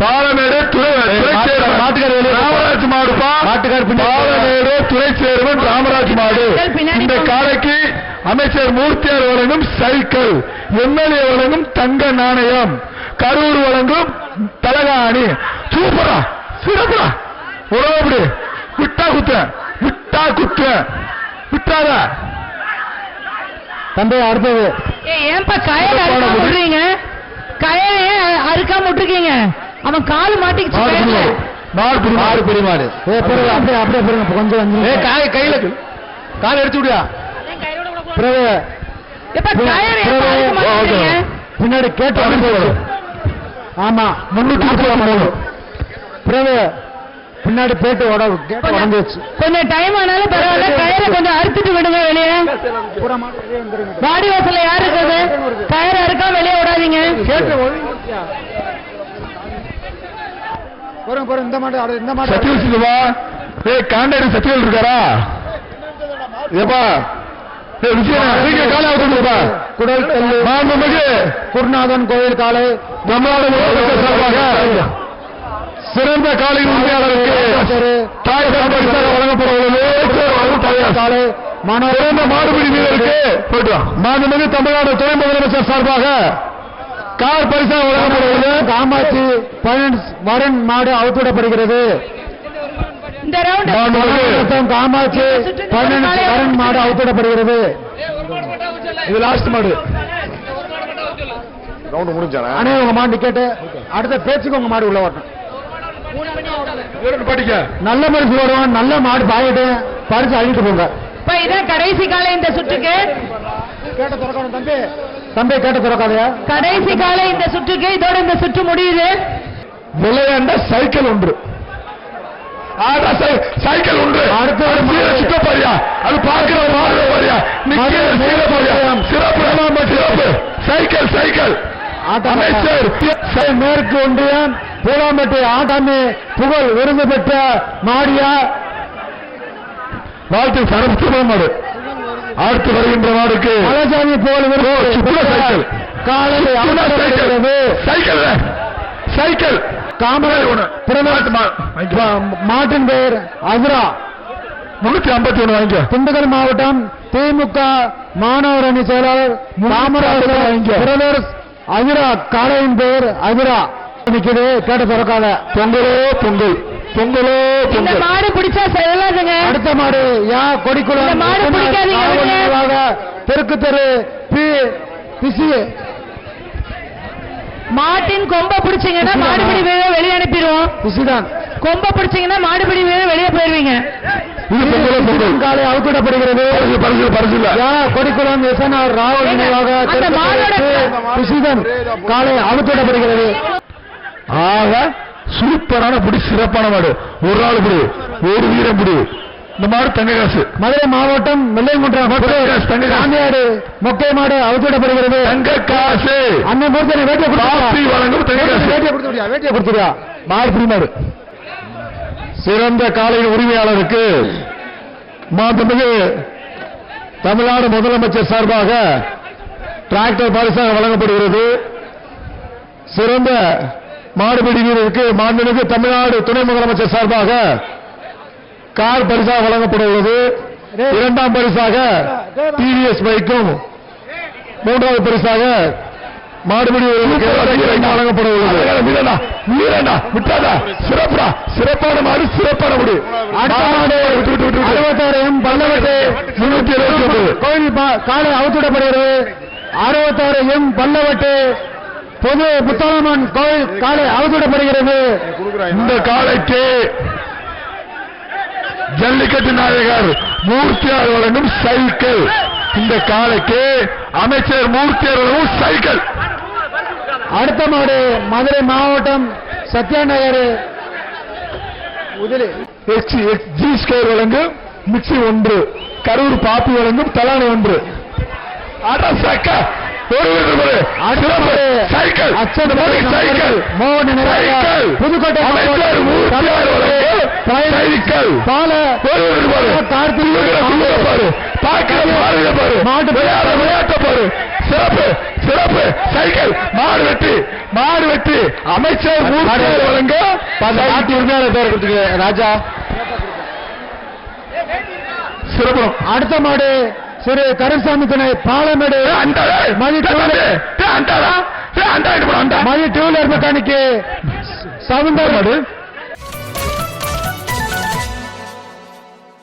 பாலமேடு போ. ராமராஜ் மாடுப்பா. பாலமேடு துணை சேர்மன் ராமராஜ் மாடு. இந்த. காலைக்கு அமைச்சர் மூர்த்தியார் வழங்கும் சைக்கிள் எம்எல்ஏ வழங்கும் தங்க நாணயம் கரூர் வழங்கும் தலகாணி. சூப்பரா சிறப்புடா. உறவு விட்டா குத்த விட்டா குத்த விட்டாத. தம்பி அடுத்தது. ஏய், ஏன்பா கயல் அறுக்காம விட்டுறீங்க? கயல் ஏன் அறுக்காம விட்டுருக்கீங்க. அவன் கால் மாட்டிக்கிச்சு. மாடு. புடி. மாடு புடி, மாடு ஏ பிறகு அப்படியே அப்படியே பிறகு கொஞ்சம் அஞ்சு ஏ. காய் கையில கால் எடுத்து விடியா? பிறகு எப்பா அறுக்க மாட்டேங்கிறீங்க? பின்னாடி கேட்டு வந்து போடு. ஆமா முன்னூத்தி முப்பது மூணு. பிறகு பின்னாடி பேட்டு உட கேட்டு உடஞ்சு வச்சு. கொஞ்சம் டைம் ஆனாலும் பரவாயில்ல. கயலை கொஞ்சம் அறுத்துட்டு விடுங்க வெளியே. வாடி வாசல்ல யாரு இருக்குது கயரை அறுக்காம வெளியே விடாதீங்க போறோம் போறோம் இந்த மாடு அடு- இந்த மாடு. சத்தியல் சிவா ஏ காண்டாடி சத்தியல் இருக்காரா? ஏப்பா? ஏ விஜயனா காலை அவுத்துப்பா குடல் மாண்புமிகு குருநாதன் கோயில் காலை. தமிழ்நாடு முதலமைச்சர் சார்பாக சிறந்த காலை உரிமையாளருக்கு தாய் பரிசாக காலை மனோ சிறந்த மாடுபிடி வீரருக்கு போயிட்டு. மாண்புமிகு தமிழ்நாடு துணை முதலமைச்சர் சார்பாக கார் பரிசாக வழங்கப்படுவது காமாட்சி வரன் மாடு அவுத்துவிடப்படுகிறது. இந்த ரவுண்ட். காமாட்சி வரன் மாடு அவுத்துவிடப்படுகிறது. இது லாஸ்ட் மாடு. ரவுண்ட் முடிஞ்சானா? அண்ணே உங்க மாடு கேட்டு அடுத்த பேச்சுக்கு உங்க மாடு உள்ள வரணும் படிக்க. நல்ல பரிசு வருவான். நல்ல மாடு பாயிட்டு பரிசு அழிட்டு போங்க. இப்ப இதான் கடைசி காலை இந்த சுற்றுக்கு. கேட்ட திறக்கணும் தம்பி. தம்பி கேட்ட திறக்காதயா? கடைசி காலை இந்த சுற்றுக்கு இதோட இந்த சுற்று முடியுது. விளையாண்ட சைக்கிள் ஒன்று. சைக்கிள் ஒன்று. அடுத்த ஒரு அது பார்க்கிற பாரியா? சிறப்பு. சிறப்பு. Cycle cycle. மேற்கு ஒன்றியம் பூலாம்பட்டி ஆட்டாமி புகழ் விருது பெற்ற மாடியா? வாழ்த்து சரஸ்வத மாடு அடுத்து வருகின்ற மாடுக்கு மலைசாமி புகழ் சுற்றுலா சைக்கிள். காலையில் சைக்கிள். சைக்கிள். மாட்டின் பெயர் அசுரா முன்னூத்தி ஐம்பத்தி ஒண்ணு வாங்கிக்கோ. திண்டுக்கல் மாவட்டம் திமுக மாணவர் அணி செயலாளர் காமராஜர் அஜிரா காளையின் பெயர் அஜிரா நிக்குது கேட்ட திறக்காத. பொங்கலோ பொங்கல். பொங்கலோ இந்த மாடு பிடிச்சா செல்லாதுங்க. அடுத்த மாடு யா கொடிக்குளம். மாடு பிடிக்காதீங்க, தெற்கு தெரு பி பிசி. மாட்டின் கொம்ப பிடிச்சீங்கன்னா மாடுபிடி வெளியே அனுப்பிடுவோம். பிசிதான். கொம்ப பிடிச்சீங்கன்னா மாடுபிடி வீரர் வெளியே போயிருவீங்க. காலை அவுத்திடப்படுகிறது பரிசு பரிசு பரிசு. இல்ல யா கொடிக்குளம் எஸ்என்ஆர் ராவல் நினைவாக காலை அவுத்திடப்படுகிறது ஆக சூப்பரான புடி சிறப்பான மாடு. ஒரு ஆள் புடி ஒரு வீரம் புடி. இந்த மாடு தங்க காசு. மதுரை மாவட்டம் காசு. சாமியாடு மொக்கை மாடு அவுத்திடப்படுகிறது தங்க காசு. அண்ணன் மூர்த்தனை வேட்டியை காசு. வேட்டியை கொடுத்துடியா மாடு புடி மாடு. சிறந்த காலையின் உரிமையாளருக்கு மாண்புமிகு தமிழ்நாடு முதலமைச்சர் சார்பாக டிராக்டர் பரிசாக வழங்கப்படுகிறது. சிறந்த மாடுபிடி வீரருக்கு மாண்புமிகு தமிழ்நாடு துணை முதலமைச்சர் சார்பாக கார் பரிசாக வழங்கப்படுகிறது இரண்டாம் பரிசாக டிவிஎஸ் பைக்கும் மூன்றாவது பரிசாக மாடுபிடி சிறப்பான மாடு சிறப்பான முடி. எம் பல்லவட்டு முன்னூத்தி எழுபத்தி ஒன்பது. கோயில் காலை அவுத்திடப்படுகிறது. அறுபத்தாறு எம் பல்லவட்டு பொது புத்தகமன் கோயில் காலை அவுத்திடப்படுகிறது இந்த காலைக்கு ஜல்லிக்கட்டு நாயகர் மூர்த்தியார் வழங்கும் சைக்கிள். இந்த காலைக்கு அமைச்சர் மூர்த்தியார் வழங்கும் சைக்கிள். அடுத்த மாடு மதுரை மாவட்டம் சத்யா நகர் ஜி ஸ்கொயர் வழங்கும் மிக்சி ஒன்று. கரூர் பாப்பி வழங்கும் தலானி ஒன்று. அட சக்க! சைக்கிள் சைக்கிள் புதுக்கோட்டை சைக்கிள் பால மாட்டு விளையாட விளையாட்ட பாரு சிறப்பு சிறப்பு சைக்கிள் மாடு வெட்டி மாடு வெட்டி அமைச்சர் வழங்க நாட்டு உரிமையாளர் பேர் கொடுத்துருக்கு ராஜா. சிறப்பு. அடுத்த மாடு. திரு கருசாமி துணை பாலமேடு மதி டூ வீலர் மெக்கானிக்கு சவுந்தர்